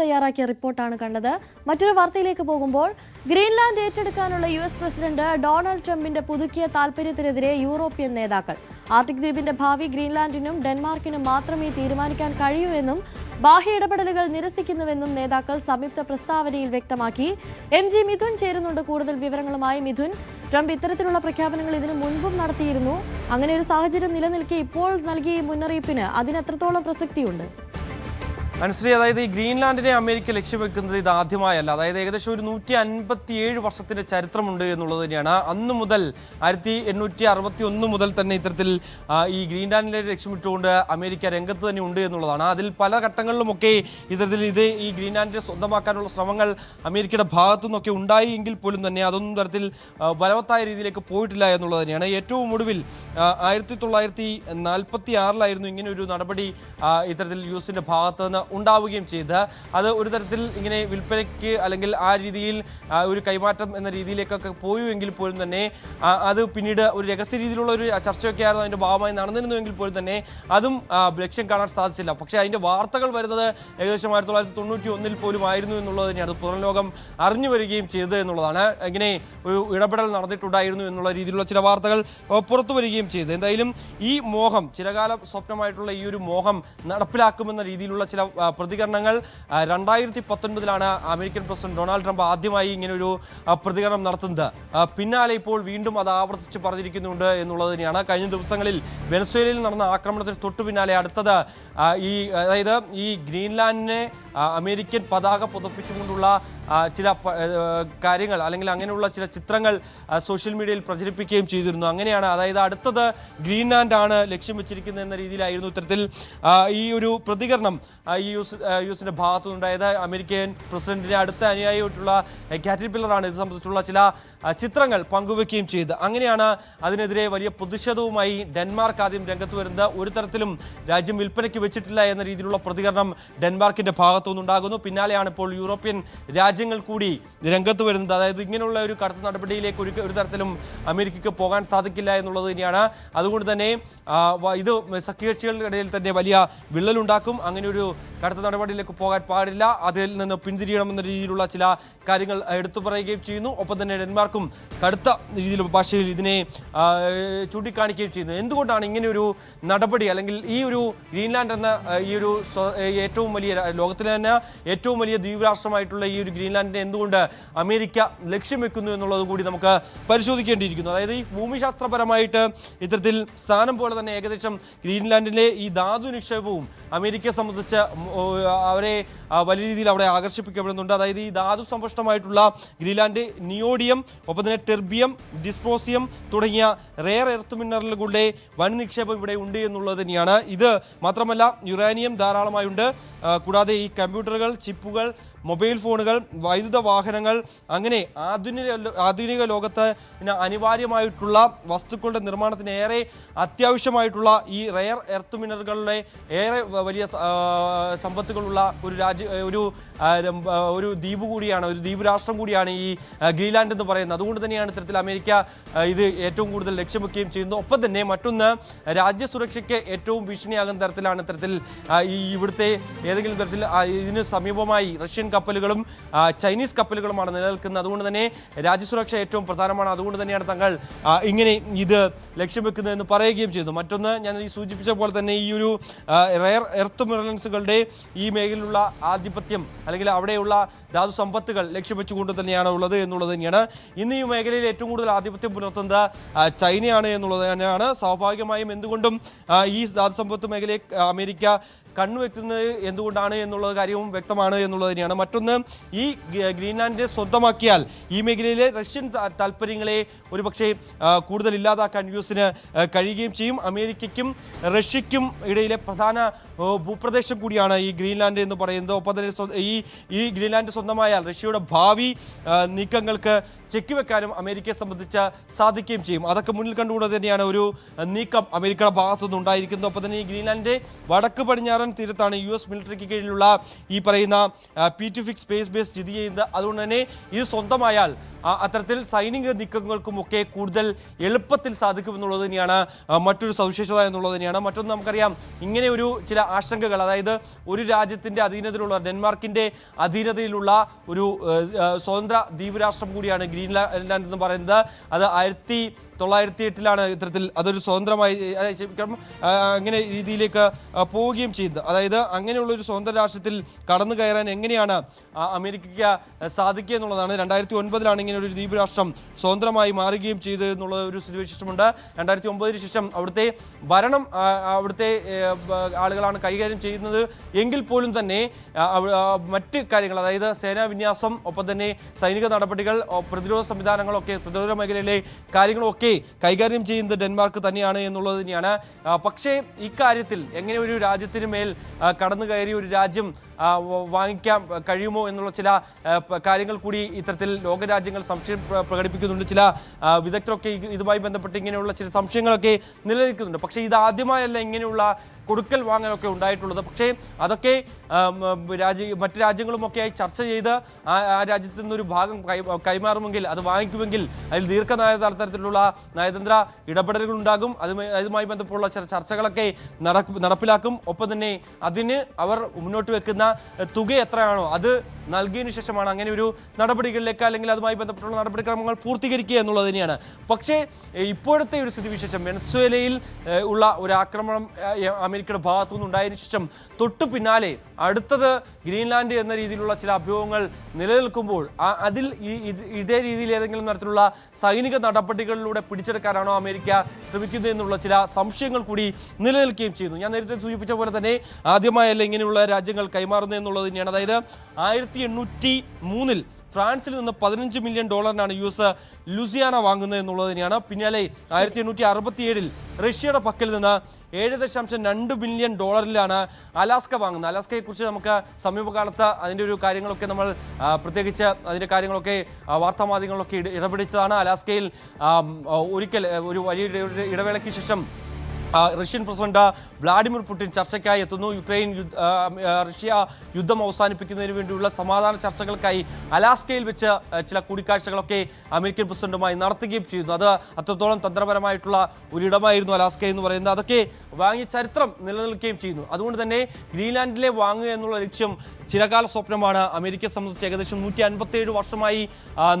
തയ്യാറാക്കിയ റിപ്പോർട്ടാണ് കണ്ടത്. മറ്റൊരു വാർത്തയിലേക്ക് പോകുമ്പോൾ ഗ്രീൻലാൻഡ് ഏറ്റെടുക്കാനുള്ള യു എസ് പ്രസിഡന്റ് ഡൊണാൾഡ് ട്രംപിന്റെ പുതുക്കിയ താൽപര്യത്തിനെതിരെ യൂറോപ്യൻ നേതാക്കൾ. ആർട്ടിക് ദ്വീപിന്റെ ഭാവി ഗ്രീൻലാൻഡിനും ഡെൻമാർക്കിനും മാത്രമേ തീരുമാനിക്കാൻ കഴിയൂ എന്നും ബാഹ്യ ഇടപെടലുകൾ നിരസിക്കുന്നുവെന്നും നേതാക്കൾ സംയുക്ത പ്രസ്താവനയിൽ വ്യക്തമാക്കി. എം ജി മിഥുൻ ചേരുന്നുണ്ട് കൂടുതൽ വിവരങ്ങളുമായി. മിഥുൻ ട്രംപ് ഇത്തരത്തിലുള്ള പ്രഖ്യാപനങ്ങൾ ഇതിനു മുൻപും നടത്തിയിരുന്നു. അങ്ങനെ ഒരു സാഹചര്യം നിലനിൽക്കെ ഇപ്പോൾ നൽകിയ മുന്നറിയിപ്പിന് അതിന് എത്രത്തോളം പ്രസക്തിയുണ്ട്? അനുശ്രീ അതായത് ഈ ഗ്രീൻലാൻഡിനെ അമേരിക്ക ലക്ഷ്യം വെക്കുന്നത് ഇത് ആദ്യമായല്ല. അതായത് ഏകദേശം ഒരു നൂറ്റി അൻപത്തി ഏഴ് വർഷത്തിന്റെ ചരിത്രമുണ്ട് എന്നുള്ളത് തന്നെയാണ്. അന്ന് മുതൽ ആയിരത്തി എണ്ണൂറ്റി അറുപത്തി ഒന്ന് മുതൽ തന്നെ ഇത്തരത്തിൽ ഈ ഗ്രീൻലാൻഡിനെ ലക്ഷ്യമിട്ടുകൊണ്ട് അമേരിക്ക രംഗത്ത് തന്നെ ഉണ്ട് എന്നുള്ളതാണ്. അതിൽ പല ഘട്ടങ്ങളിലുമൊക്കെ ഇത്തരത്തിൽ ഇത് ഈ ഗ്രീൻലാൻഡിനെ സ്വന്തമാക്കാനുള്ള ശ്രമങ്ങൾ അമേരിക്കയുടെ ഭാഗത്തു നിന്നൊക്കെ ഉണ്ടായി എങ്കിൽ പോലും തന്നെ അതൊന്നും തരത്തിൽ ബലവത്തായ രീതിയിലേക്ക് പോയിട്ടില്ല എന്നുള്ളത് തന്നെയാണ്. ഏറ്റവും ഒടുവിൽ ആയിരത്തി തൊള്ളായിരത്തി നാൽപ്പത്തി ആറിലായിരുന്നു ഇങ്ങനെ ഒരു നടപടി ഇത്തരത്തിൽ യു എസിന്റെ ഭാഗത്ത് നിന്ന് ഉണ്ടാവുകയും ചെയ്ത് അത് ഒരു തരത്തിൽ ഇങ്ങനെ വിൽപ്പനയ്ക്ക് അല്ലെങ്കിൽ ആ രീതിയിൽ ഒരു കൈമാറ്റം എന്ന രീതിയിലേക്കൊക്കെ പോയുവെങ്കിൽ പോലും തന്നെ അത് പിന്നീട് ഒരു രഹസ്യ രീതിയിലുള്ള ഒരു ചർച്ചയൊക്കെ ആയിരുന്നു അതിന്റെ ഭാഗമായി നടന്നിരുന്നുവെങ്കിൽ പോലും തന്നെ അതും ലക്ഷ്യം കാണാൻ സാധിച്ചില്ല. പക്ഷേ അതിന്റെ വാർത്തകൾ വരുന്നത് ഏകദേശം ആയിരത്തി തൊള്ളായിരത്തി തൊണ്ണൂറ്റി ഒന്നിൽ പോലും ആയിരുന്നു എന്നുള്ളത് തന്നെയാണ്. പുറം ലോകം അറിഞ്ഞു വരികയും ചെയ്തത് എന്നുള്ളതാണ്. ഇങ്ങനെ ഒരു ഇടപെടൽ നടന്നിട്ടുണ്ടായിരുന്നു എന്നുള്ള രീതിയിലുള്ള ചില വാർത്തകൾ പുറത്തു വരികയും ചെയ്തു. എന്തായാലും ഈ മോഹം ചിരകാല സ്വപ്നമായിട്ടുള്ള ഈ ഒരു മോഹം നടപ്പിലാക്കുമെന്ന രീതിയിലുള്ള ചില പ്രതികരണങ്ങൾ രണ്ടായിരത്തി പത്തൊൻപതിലാണ് അമേരിക്കൻ പ്രസിഡന്റ് ഡൊണാൾഡ് ട്രംപ് ആദ്യമായി ഇങ്ങനൊരു പ്രതികരണം നടത്തുന്നത്. പിന്നാലെ ഇപ്പോൾ വീണ്ടും അത് ആവർത്തിച്ച് പറഞ്ഞിരിക്കുന്നുണ്ട് എന്നുള്ളത് തന്നെയാണ്. കഴിഞ്ഞ ദിവസങ്ങളിൽ വെനസ്വേലയിൽ നടന്ന ആക്രമണത്തിന് തൊട്ടു പിന്നാലെ അടുത്തത് ഈ അതായത് ഈ ഗ്രീൻലാൻഡിനെ അമേരിക്കൻ പതാക പുതപ്പിച്ചുകൊണ്ടുള്ള ചില കാര്യങ്ങൾ അല്ലെങ്കിൽ അങ്ങനെയുള്ള ചില ചിത്രങ്ങൾ സോഷ്യൽ മീഡിയയിൽ പ്രചരിപ്പിക്കുകയും ചെയ്തിരുന്നു. അങ്ങനെയാണ് അതായത് അടുത്തത് ഗ്രീൻലാൻഡാണ് ലക്ഷ്യം വെച്ചിരിക്കുന്നത് എന്ന രീതിയിലായിരുന്നു ഇത്തരത്തിൽ ഈ ഒരു പ്രതികരണം. ഈ യു യൂസിന്റെ യു എസിന്റെ ഭാഗത്തു നിന്നുണ്ടായത് അമേരിക്കൻ പ്രസിഡന്റിനെ അടുത്ത അനുയായിട്ടുള്ള കാറ്ററി പില്ലറാണ് ഇത് സംബന്ധിച്ചുള്ള ചില ചിത്രങ്ങൾ പങ്കുവെക്കുകയും ചെയ്ത് അങ്ങനെയാണ് അതിനെതിരെ വലിയ പ്രതിഷേധവുമായി ഡെൻമാർക്ക് ആദ്യം രംഗത്ത് വരുന്നത്. ഒരു തരത്തിലും രാജ്യം വിൽപ്പനയ്ക്ക് വെച്ചിട്ടില്ല എന്ന രീതിയിലുള്ള പ്രതികരണം ഡെൻമാർക്കിന്റെ ഭാഗത്തു നിന്നുണ്ടാകുന്നു പിന്നാലെയാണ് ഇപ്പോൾ യൂറോപ്യൻ രാജ്യങ്ങൾ കൂടി രംഗത്ത് വരുന്നത്. അതായത് ഇങ്ങനെയുള്ള ഒരു കടുത്ത നടപടിയിലേക്ക് ഒരു ഒരു തരത്തിലും അമേരിക്കയ്ക്ക് പോകാൻ സാധിക്കില്ല എന്നുള്ളത് തന്നെയാണ്. അതുകൊണ്ട് തന്നെ ഇത് സഖ്യകക്ഷികളുടെ ഇടയിൽ തന്നെ വലിയ വിള്ളലുണ്ടാക്കും. അങ്ങനെ ഒരു കടുത്ത നടപടിയിലേക്ക് പോകാൻ പാടില്ല. അതിൽ നിന്ന് പിന്തിരിയണമെന്ന രീതിയിലുള്ള ചില കാര്യങ്ങൾ എടുത്തു പറയുകയും ചെയ്യുന്നു. ഒപ്പം തന്നെ ഡെൻമാർക്കും കടുത്ത രീതിയിൽ ഭാഷയിൽ ഇതിനെ ചൂണ്ടിക്കാണിക്കുകയും ചെയ്യുന്നു. എന്തുകൊണ്ടാണ് ഇങ്ങനെ ഒരു നടപടി അല്ലെങ്കിൽ ഈ ഒരു ഗ്രീൻലാൻഡ് എന്ന ഈ ഒരു ഏറ്റവും വലിയ ലോകത്തിലെ തന്നെ ഏറ്റവും വലിയ ദ്വീപരാഷ്ട്രമായിട്ടുള്ള ഈ ഒരു ഗ്രീൻലാൻഡിനെ എന്തുകൊണ്ട് അമേരിക്ക ലക്ഷ്യം വെക്കുന്നു എന്നുള്ളത് കൂടി നമുക്ക് പരിശോധിക്കേണ്ടിയിരിക്കുന്നു. അതായത് ഈ ഭൂമിശാസ്ത്രപരമായിട്ട് ഇത്തരത്തിൽ സ്ഥാനം പോലെ തന്നെ ഏകദേശം ഗ്രീൻലാൻഡിലെ ഈ ധാതു നിക്ഷേപവും അമേരിക്കയെ സംബന്ധിച്ച് അവരെ വലിയ രീതിയിൽ അവിടെ ആകർഷിപ്പിക്കപ്പെടുന്നുണ്ട്. അതായത് ഈ ധാതു സമ്പുഷ്ടമായിട്ടുള്ള ഗ്രീലാൻഡ് നിയോഡിയം ഒപ്പം തന്നെ ടെർബിയം ഡിസ്പ്രോസിയം തുടങ്ങിയ റെയർ എർത്ത് മിനറലുകളുടെ വൻ നിക്ഷേപം ഇവിടെ ഉണ്ട് എന്നുള്ളത് തന്നെയാണ്. ഇത് മാത്രമല്ല യുറാനിയം ധാരാളമായുണ്ട്. കൂടാതെ ഈ കമ്പ്യൂട്ടറുകൾ ചിപ്പുകൾ മൊബൈൽ ഫോണുകൾ വൈദ്യുത വാഹനങ്ങൾ അങ്ങനെ ആധുനിക ആധുനിക ലോകത്ത് അനിവാര്യമായിട്ടുള്ള വസ്തുക്കളുടെ നിർമ്മാണത്തിന് ഏറെ അത്യാവശ്യമായിട്ടുള്ള ഈ റെയർ എർത്ത് മിനറുകളുടെ ഏറെ വലിയ സമ്പത്തുകളുള്ള ഒരു രാജ്യ ഒരു ഒരു ദ്വീപ് കൂടിയാണ് ഒരു ദ്വീപ് രാഷ്ട്രം കൂടിയാണ് ഈ ഗ്രീലാൻഡ് എന്ന് പറയുന്നത്. അതുകൊണ്ട് തന്നെയാണ് ഇത്തരത്തിൽ അമേരിക്ക ഇത് ഏറ്റവും കൂടുതൽ ലക്ഷ്യം വെക്കുകയും ചെയ്യുന്നത്. ഒപ്പം തന്നെ മറ്റൊന്ന് രാജ്യസുരക്ഷയ്ക്ക് ഏറ്റവും ഭീഷണിയാകുന്ന തരത്തിലാണ് ഇത്തരത്തിൽ ഈ ഇവിടുത്തെ ഏതെങ്കിലും തരത്തിൽ ഇതിന് സമീപമായി റഷ്യൻ കപ്പലുകളും ചൈനീസ് കപ്പലുകളുമാണ് നിലനിൽക്കുന്നത്. അതുകൊണ്ട് തന്നെ രാജ്യസുരക്ഷ ഏറ്റവും പ്രധാനമാണ്. അതുകൊണ്ട് തന്നെയാണ് തങ്ങൾ ഇങ്ങനെ ഇത് ലക്ഷ്യം വെക്കുന്നതെന്ന് പറയുകയും ചെയ്തു. മറ്റൊന്ന് ഞാൻ ഈ സൂചിപ്പിച്ച പോലെ തന്നെ ഈ ഒരു റെയർ എർത്ത് മിനറൽസുകളുടെ ഈ മേഖലയിലുള്ള ആധിപത്യം അല്ലെങ്കിൽ അവിടെയുള്ള ധാതു സമ്പത്തുകൾ ലക്ഷ്യം വെച്ചുകൊണ്ട് തന്നെയാണ് ഉള്ളത് എന്നുള്ളത് തന്നെയാണ്. ഇന്ന് ഈ മേഖലയിൽ ഏറ്റവും കൂടുതൽ ആധിപത്യം പുലർത്തുന്നത് ചൈനയാണ് എന്നുള്ളത് തന്നെയാണ്. സ്വാഭാവികമായും എന്തുകൊണ്ടും ഈ ധാതു സമ്പത്ത് മേഖലയെ അമേരിക്ക കണ്ണുവെക്കുന്നത് എന്തുകൊണ്ടാണ് എന്നുള്ള കാര്യവും വ്യക്തമാണ് എന്നുള്ളത് തന്നെയാണ്. മറ്റൊന്ന് ഈ ഗ്രീൻലാൻഡിനെ സ്വന്തമാക്കിയാൽ ഈ മേഖലയിലെ റഷ്യൻ താല്പര്യങ്ങളെ ഒരുപക്ഷെ കൂടുതൽ ഇല്ലാതാക്കാൻ യു എസിന് കഴിയുകയും ചെയ്യും. അമേരിക്കയ്ക്കും റഷ്യയ്ക്കും ഇടയിലെ പ്രധാന ഭൂപ്രദേശം കൂടിയാണ് ഈ ഗ്രീൻലാൻഡ് എന്ന് പറയുന്നത്. ഒപ്പം തന്നെ ഈ ഈ ഗ്രീൻലാൻഡ് സ്വന്തമായാൽ റഷ്യയുടെ ഭാവി നീക്കങ്ങൾക്ക് ചെക്ക് വെക്കാനും അമേരിക്കയെ സംബന്ധിച്ച് സാധിക്കുകയും ചെയ്യും. അതൊക്കെ മുന്നിൽ കണ്ടുകൊണ്ട് തന്നെയാണ് ഒരു നീക്കം അമേരിക്കയുടെ ഭാഗത്തുനിന്ന് ഉണ്ടായിരിക്കുന്നത്. ഒപ്പം തന്നെ ഈ ഗ്രീൻലാൻഡിന്റെ വടക്ക് പടിഞ്ഞാറൻ തീരത്താണ് യു എസ് മിലിറ്ററിക്ക് കീഴിലുള്ള ഈ പറയുന്ന Pituffik space base സ്ഥിതി ചെയ്യുന്നത്. അതുകൊണ്ട് തന്നെ ഇത് സ്വന്തമായാൽ അത്തരത്തിൽ സൈനിക നീക്കങ്ങൾക്കുമൊക്കെ കൂടുതൽ എളുപ്പത്തിൽ സാധിക്കും സാധിക്കുമെന്നുള്ളത് തന്നെയാണ് മറ്റൊരു സവിശേഷത എന്നുള്ളത് തന്നെയാണ്. മറ്റൊന്ന് നമുക്കറിയാം ഇങ്ങനെ ഒരു ചില ആശങ്കകൾ അതായത് ഒരു രാജ്യത്തിന്റെ അധീനതയിലുള്ള ഡെൻമാർക്കിന്റെ അധീനതയിലുള്ള ഒരു സ്വതന്ത്ര ദ്വീപ് രാഷ്ട്രം കൂടിയാണ് ഗ്രീൻലാൻഡ് എന്ന് പറയുന്നത്. അത് ആയിരത്തി തൊള്ളായിരത്തി എട്ടിലാണ് ഇത്തരത്തിൽ അതൊരു സ്വതന്ത്രമായി അങ്ങനെ രീതിയിലേക്ക് പോവുകയും ചെയ്തത്. അതായത് അങ്ങനെയുള്ള ഒരു സ്വതന്ത്ര രാഷ്ട്രത്തിൽ കടന്നു കയറാൻ എങ്ങനെയാണ് അമേരിക്കയ്ക്ക് സാധിക്കുക എന്നുള്ളതാണ്. രണ്ടായിരത്തി ഒൻപതിലാണ് ഇങ്ങനെ ഒരു ദ്വീപ് രാഷ്ട്രം സ്വതന്ത്രമായി മാറുകയും ചെയ്തു എന്നുള്ള ഒരു സ്ഥിതിവിശേഷമുണ്ട്. രണ്ടായിരത്തി ഒമ്പതിന് ശേഷം അവിടുത്തെ ഭരണം അവിടുത്തെ ആളുകളാണ് കൈകാര്യം ചെയ്യുന്നത്. എങ്കിൽ പോലും തന്നെ മറ്റ് കാര്യങ്ങൾ അതായത് സേനാ വിന്യാസം ഒപ്പം തന്നെ സൈനിക നടപടികൾ പ്രതിരോധ സംവിധാനങ്ങളൊക്കെ പ്രതിരോധ മേഖലയിലെ കാര്യങ്ങളൊക്കെ കൈകാര്യം ചെയ്യുന്നത് ഡെൻമാർക്ക് തന്നെയാണ് എന്നുള്ളത് തന്നെയാണ്. പക്ഷേ ഇക്കാര്യത്തിൽ എങ്ങനെ ഒരു രാജ്യത്തിന് മേൽ കടന്നു കയറി ഒരു രാജ്യം വാങ്ങിക്കാൻ കഴിയുമോ എന്നുള്ള ചില കാര്യങ്ങൾ കൂടി ഇത്തരത്തിൽ ലോകരാജ്യങ്ങൾ സംശയം പ്ര- പ്രകടിപ്പിക്കുന്നുണ്ട്. ചില വിദഗ്ധരൊക്കെ ഇതുമായി ബന്ധപ്പെട്ട് ഇങ്ങനെയുള്ള ചില സംശയങ്ങളൊക്കെ നിലനിൽക്കുന്നുണ്ട്. പക്ഷേ ഇത് ആദ്യമായല്ല ഇങ്ങനെയുള്ള കൊടുക്കൽ വാങ്ങലൊക്കെ ഉണ്ടായിട്ടുള്ളത്. പക്ഷേ അതൊക്കെ രാജ്യ മറ്റ് രാജ്യങ്ങളുമൊക്കെയായി ചർച്ച ചെയ്ത് ആ രാജ്യത്ത് നിന്നൊരു ഭാഗം കൈമാറുമെങ്കിൽ അത് വാങ്ങിക്കുമെങ്കിൽ അതിൽ ദീർഘനായ തരത്തിലുള്ള നയതന്ത്ര ഇടപെടലുകൾ ഉണ്ടാകും അതുമായി അതുമായി ബന്ധപ്പെട്ടുള്ള ചില ചർച്ചകളൊക്കെ നടപ്പിലാക്കും. ഒപ്പം തന്നെ അതിന് അവർ മുന്നോട്ട് വെക്കുന്ന തുക എത്രയാണോ അത് നൽകിയതിനു ശേഷമാണ് അങ്ങനെ ഒരു നടപടികളിലേക്ക് അല്ലെങ്കിൽ അതുമായി ബന്ധപ്പെട്ടുള്ള നടപടിക്രമങ്ങൾ പൂർത്തീകരിക്കുക എന്നുള്ളത് തന്നെയാണ്. പക്ഷേ ഇപ്പോഴത്തെ ഒരു സ്ഥിതിവിശേഷം വെനസ്വേലയിൽ ഉള്ള ഒരു ആക്രമണം എഹ്, അമേരിക്കയുടെ ഭാഗത്തു നിന്നുണ്ടായതിനു ശേഷം തൊട്ടു പിന്നാലെ അടുത്തത് ഗ്രീൻലാൻഡ് എന്ന രീതിയിലുള്ള ചില അഭ്യൂഹങ്ങൾ നിലനിൽക്കുമ്പോൾ അതിൽ ഇതേ രീതിയിൽ ഏതെങ്കിലും തരത്തിലുള്ള സൈനിക നടപടികളിലൂടെ പിടിച്ചെടുക്കാനാണോ അമേരിക്ക ശ്രമിക്കുന്നത് എന്നുള്ള ചില സംശയങ്ങൾ കൂടി നിലനിൽക്കുകയും ചെയ്യുന്നു. ഞാൻ നേരത്തെ സൂചിപ്പിച്ച പോലെ തന്നെ ആദ്യമായല്ല ഇങ്ങനെയുള്ള രാജ്യങ്ങൾ കൈമാറുന്നത് എന്നുള്ളത് തന്നെയാണ്. അതായത് ആയിരത്തി എണ്ണൂറ്റി മൂന്നിൽ ഫ്രാൻസിൽ നിന്ന് പതിനഞ്ച് മില്യൺ ഡോളറിനാണ് യു എസ് ലുസിയാന വാങ്ങുന്നത് എന്നുള്ളത് തന്നെയാണ്. പിന്നാലെ ആയിരത്തി എണ്ണൂറ്റി അറുപത്തിയേഴിൽ റഷ്യയുടെ പക്കൽ നിന്ന് ഏഴ് ദശാംശം രണ്ട് ബില്യൺ ഡോളറിലാണ് അലാസ്ക വാങ്ങുന്നത്. അലാസ്കയെക്കുറിച്ച് നമുക്ക് സമീപകാലത്ത് അതിന്റെ ഒരു കാര്യങ്ങളൊക്കെ നമ്മൾ പ്രത്യേകിച്ച് അതിന്റെ കാര്യങ്ങളൊക്കെ വാർത്താമാധ്യമങ്ങളൊക്കെ ഇടപെടിച്ചതാണ്. അലാസ്കയിൽ ഒരിക്കൽ ഒരു വലിയ ഇടവേളയ്ക്ക് ശേഷം റഷ്യൻ പ്രസിഡന്റ് വ്ളാഡിമിർ പുടിൻ ചർച്ചയ്ക്കായി എത്തുന്നു. യുക്രൈൻ റഷ്യ യുദ്ധം അവസാനിപ്പിക്കുന്നതിന് വേണ്ടിയുള്ള സമാധാന ചർച്ചകൾക്കായി അലാസ്കയിൽ വെച്ച് ചില കൂടിക്കാഴ്ചകളൊക്കെ അമേരിക്കൻ പ്രസിഡന്റുമായി നടത്തുകയും ചെയ്യുന്നു. അത് അത്രത്തോളം തന്ത്രപരമായിട്ടുള്ള ഒരു ഒരിടമായിരുന്നു അലാസ്ക എന്ന് പറയുന്നത്. അതൊക്കെ വാങ്ങിയ ചരിത്രം നിലനിൽക്കുകയും ചെയ്യുന്നു. അതുകൊണ്ട് തന്നെ ഗ്രീൻലാൻഡിലെ വാങ്ങുക എന്നുള്ള ലക്ഷ്യം ചിരകാല സ്വപ്നമാണ്. അമേരിക്കയെ സംബന്ധിച്ച് ഏകദേശം നൂറ്റി അൻപത്തി ഏഴ് വർഷമായി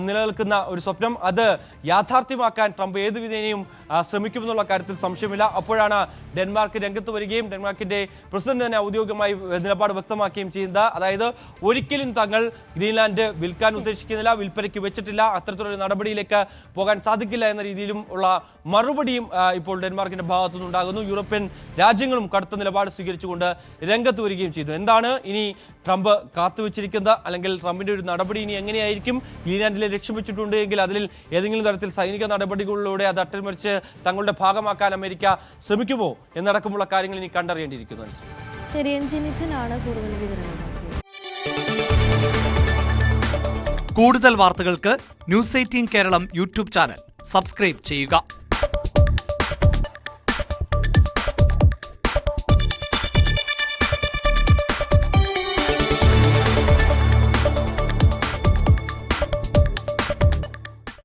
നിലനിൽക്കുന്ന ഒരു സ്വപ്നം. അത് യാഥാർത്ഥ്യമാക്കാൻ ട്രംപ് ഏത് വിധേനയും ശ്രമിക്കുമെന്നുള്ള കാര്യത്തിൽ സംശയമില്ല. അപ്പോഴാണ് ഡെൻമാർക്ക് രംഗത്ത് വരികയും ഡെൻമാർക്കിന്റെ പ്രസിഡന്റ് തന്നെ ഔദ്യോഗികമായി നിലപാട് വ്യക്തമാക്കുകയും ചെയ്യുന്നത്. അതായത് ഒരിക്കലും തങ്ങൾ ഗ്രീൻലാൻഡ് വിൽക്കാൻ ഉദ്ദേശിക്കുന്നില്ല വിൽപ്പനയ്ക്ക് വെച്ചിട്ടില്ല അത്തരത്തിലൊരു നടപടിയിലേക്ക് പോകാൻ സാധിക്കില്ല എന്ന രീതിയിലും ഉള്ള മറുപടിയും ഇപ്പോൾ ഡെൻമാർക്കിന്റെ ഭാഗത്തുനിന്ന് ഉണ്ടാകുന്നു. യൂറോപ്യൻ രാജ്യങ്ങളും കടുത്ത നിലപാട് സ്വീകരിച്ചുകൊണ്ട് രംഗത്ത് വരികയും ചെയ്തു. എന്താണ് ഇനി ട്രംപ് കാത്തുവച്ചിരിക്കുന്നത്? അല്ലെങ്കിൽ ട്രംപിന്റെ ഒരു നടപടി ഇനി എങ്ങനെയായിരിക്കും? ഗ്രീൻലാൻഡിലെ ലക്ഷ്യം വെച്ചിട്ടുണ്ട് എങ്കിൽ അതിൽ ഏതെങ്കിലും തരത്തിൽ സൈനിക നടപടികളിലൂടെ അത് അട്ടിമറിച്ച് തങ്ങളുടെ ഭാഗമാക്കാൻ അമേരിക്ക ശ്രമിക്കുമോ എന്നടക്കമുള്ള കാര്യങ്ങൾ ഇനി കണ്ടറിയേണ്ടിയിരിക്കുന്നു. ശരി കൂടുതൽ വിവരങ്ങൾ കൂടുതൽ വാർത്തകൾക്ക് news eighteen Keralam YouTube channel. Subscribe ചെയ്യുക.